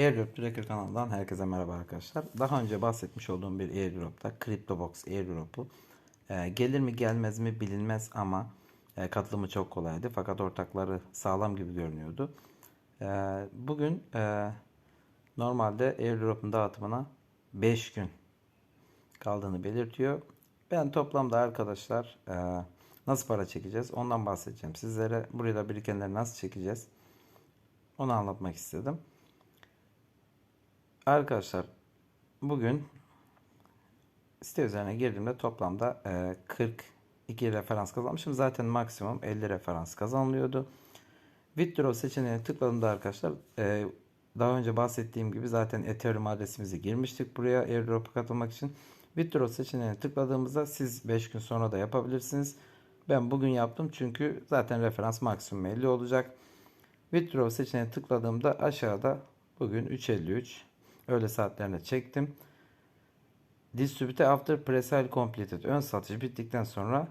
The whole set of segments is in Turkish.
Airdrop Tracker kanalından herkese merhaba arkadaşlar. Daha önce bahsetmiş olduğum bir airdropta CryptoBox airdropu e, gelir mi gelmez mi bilinmez ama e, katılımı çok kolaydı. Fakat ortakları sağlam gibi görünüyordu. E, bugün e, normalde airdrop'un dağıtımına 5 gün kaldığını belirtiyor. Ben toplamda arkadaşlar e, nasıl para çekeceğiz ondan bahsedeceğim sizlere. Buraya da birikenleri nasıl çekeceğiz onu anlatmak istedim. Arkadaşlar bugün site üzerine girdiğimde toplamda e, 42 referans kazanmışım. Zaten maksimum 50 referans kazanılıyordu. Withdraw seçeneğine tıkladığımda arkadaşlar e, daha önce bahsettiğim gibi zaten Ethereum adresimizi girmiştik buraya airdrop'a katılmak için. Withdraw seçeneğine tıkladığımızda siz 5 gün sonra da yapabilirsiniz. Ben bugün yaptım çünkü zaten referans maksimum 50 olacak. Withdraw seçeneğine tıkladığımda aşağıda bugün 3.53 öğle saatlerinde çektim. Distribute after pre-sale completed. Ön satış bittikten sonra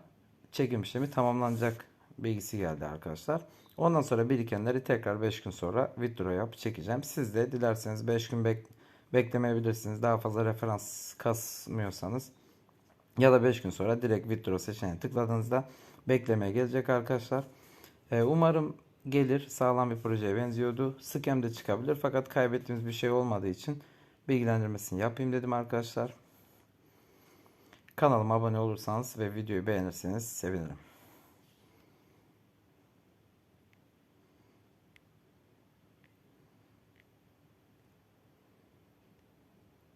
çekim işlemi tamamlanacak bilgisi geldi arkadaşlar. Ondan sonra birikenleri tekrar 5 gün sonra withdraw yap çekeceğim. Siz de dilerseniz 5 gün bek beklemeyebilirsiniz. Daha fazla referans kasmıyorsanız ya da 5 gün sonra direkt withdraw seçeneğine tıkladığınızda beklemeye gelecek arkadaşlar. Ee, umarım gelir. Sağlam bir projeye benziyordu. Scam de çıkabilir fakat kaybettiğimiz bir şey olmadığı için bilgilendirmesini yapayım dedim arkadaşlar. Kanalıma abone olursanız ve videoyu beğenirseniz sevinirim.